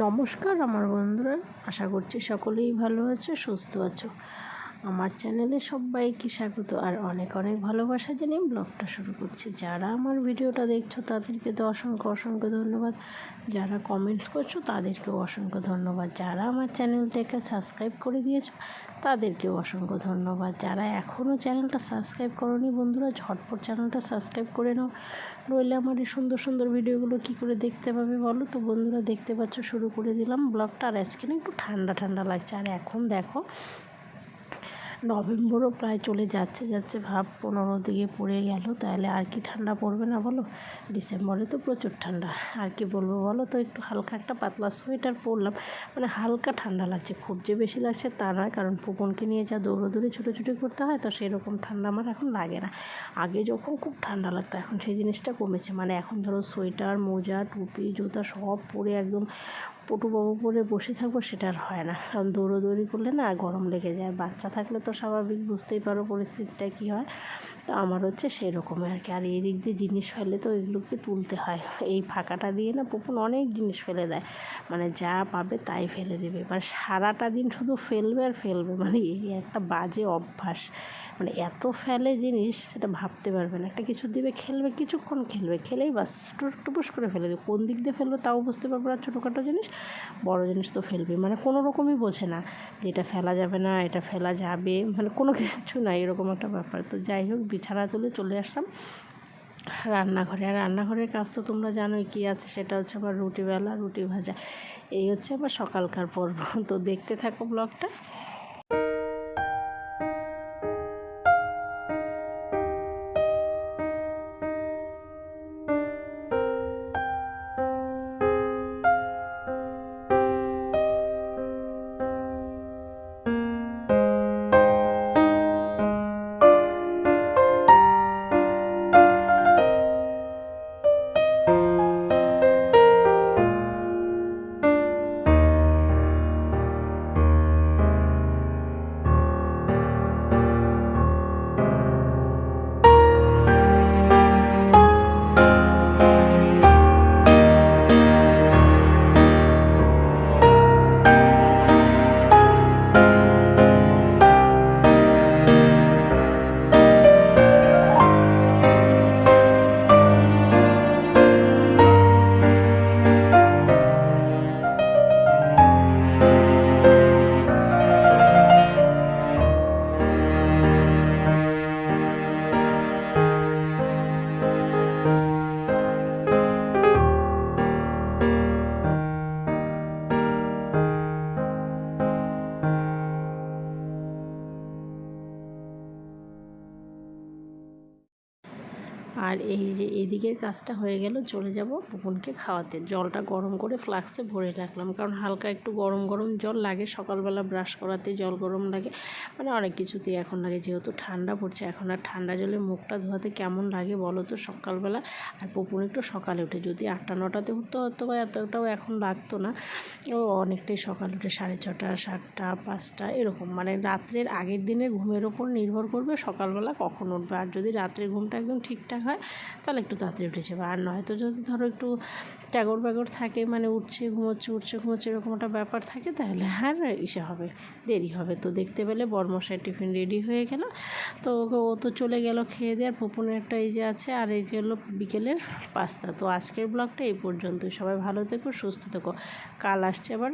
নমস্কার আমার বন্ধুরা। আশা করছি সকলেই ভালো আছো সুস্থ আছো। আমার চ্যানেলে সবাইকে স্বাগত। আর অনেক অনেক ভালোবাসা জানিয়ে ব্লগটা শুরু করছি। যারা আমার ভিডিওটা দেখছ, তাদেরকে তো অসংখ্য অসংখ্য ধন্যবাদ। যারা কমেন্টস করছ, তাদেরকেও অসংখ্য ধন্যবাদ। যারা আমার চ্যানেলটাকে সাবস্ক্রাইব করে দিয়েছ, তাদেরকেও অসংখ্য ধন্যবাদ। যারা এখনও চ্যানেলটা সাবস্ক্রাইব করনি, বন্ধুরা, ঝটপট চ্যানেলটা সাবস্ক্রাইব করে নাও। নইলে আমার এই সুন্দর সুন্দর ভিডিওগুলো কী করে দেখতে পাবে বলো? তো বন্ধুরা, দেখতে পাচ্ছ, শুরু করে দিলাম ব্লগটা। আর আজকে না একটু ঠান্ডা ঠান্ডা লাগছে। আর এখন দেখো নভেম্বরও প্রায় চলে যাচ্ছে যাচ্ছে ভাব পনেরো দিকে পড়ে গেল। তাহলে আর কি ঠান্ডা পড়বে না বলো? ডিসেম্বরে তো প্রচুর ঠান্ডা। আর কি বলব বলো তো, একটু হালকা একটা পাতলা সোয়েটার পরলাম। মানে হালকা ঠান্ডা লাগছে, খুব যে বেশি লাগছে তা নয়, কারণ পুপনকে নিয়ে যা দৌড়োদৌড়ি ছুটোছুটি করতে হয়, তো সেরকম ঠান্ডা আমার এখন লাগে না। আগে যখন খুব ঠান্ডা লাগতো, এখন সেই জিনিসটা কমেছে। মানে এখন ধরো সোয়েটার, মোজা, টুপি, জুতা সব পরে একদম পটুবাবু পরে বসে থাকব সেটা আর হয় না। কারণ দৌড়োদৌড়ি করলে না গরম লেগে যায়। বাচ্চা থাকলে তো স্বাভাবিক, বুঝতেই পারো পরিস্থিতিটা কী হয়। তো আমার হচ্ছে সেরকমই আর কি। আর এই দিক দিয়ে জিনিস ফেলে তো এগুলোকে তুলতে হয়। এই ফাঁকাটা দিয়ে না পুপুন অনেক জিনিস ফেলে দেয়। মানে যা পাবে তাই ফেলে দেবে। মানে সারাটা দিন শুধু ফেলবে আর ফেলবে। মানে এই একটা বাজে অভ্যাস। মানে এত ফেলে জিনিস সেটা ভাবতে পারবে না। একটা কিছু দিবে, খেলবে, কিছুক্ষণ খেলবে। খেলেই বাস টুপুস করে ফেলে দেবে। কোন দিক দিয়ে ফেলবে তাও বুঝতে পারবে না ছোটোখাটো জিনিস। বড় জিনিস তো ফেলবে। মানে কোনো রকমই বোঝে না যে এটা ফেলা যাবে না, এটা ফেলা যাবে। মানে কোনো কিছু না, এরকম একটা ব্যাপার। তো যাই হোক, বিছানা তুলে চলে আসলাম রান্নাঘরে। আর রান্নাঘরের কাজ তো তোমরা জানোই কী আছে, সেটা হচ্ছে আবার রুটিবেলা রুটি ভাজা। এই হচ্ছে আবার সকালকার পর্ব। তো দেখতে থাকো ব্লগটা। আর এই যে এদিকের কাজটা হয়ে গেল, চলে যাব পুকুনকে খাওয়াতে। জলটা গরম করে ফ্লাক্সে ভরে রাখলাম, কারণ হালকা একটু গরম গরম জল লাগে, সকালবেলা ব্রাশ করাতে জল গরম লাগে মানে অনেক কিছুতেই এখন লাগে, যেহেতু ঠান্ডা পড়ছে, এখন আর ঠান্ডা জলে মুখটা ধোয়াতে কেমন লাগে বলো তো সকালবেলা? আর পুকুন একটু সকালে উঠে, যদি আটটা নটাতে উঠতে হতো বা এতটাও এখন লাগতো না, ও অনেকটাই সকাল উঠে, সাড়ে ছটা, সাতটা, পাঁচটা, এরকম। মানে রাত্রের আগের দিনের ঘুমের ওপর নির্ভর করবে সকালবেলা কখন উঠবে, আর যদি রাত্রের ঘুমটা একদম ঠিকঠাক হয়, তাহলে একটু তাড়াতাড়ি উঠে যাবে। আর নয়তো যদি ধরো একটু ট্যাগর ব্যাগর থাকে মানে উঠছে, ঘুমোচ্ছে উঠছে, ঘুমোচ্ছে, এরকম একটা ব্যাপার থাকে, তাহলে আর ইসে হবে, দেরি হবে। তো দেখতে পেলে বর্মশাই টিফিন রেডি হয়ে গেল। তো ও তো চলে গেল খেয়ে দেওয়ার পুপুনের একটা এই যে আছে, আর এই যে হলো বিকেলের পাস্তা। তো আজকের ব্লগটা এই পর্যন্তই। সবাই ভালো থেকো, সুস্থ থেকো। কাল আসছে আবার।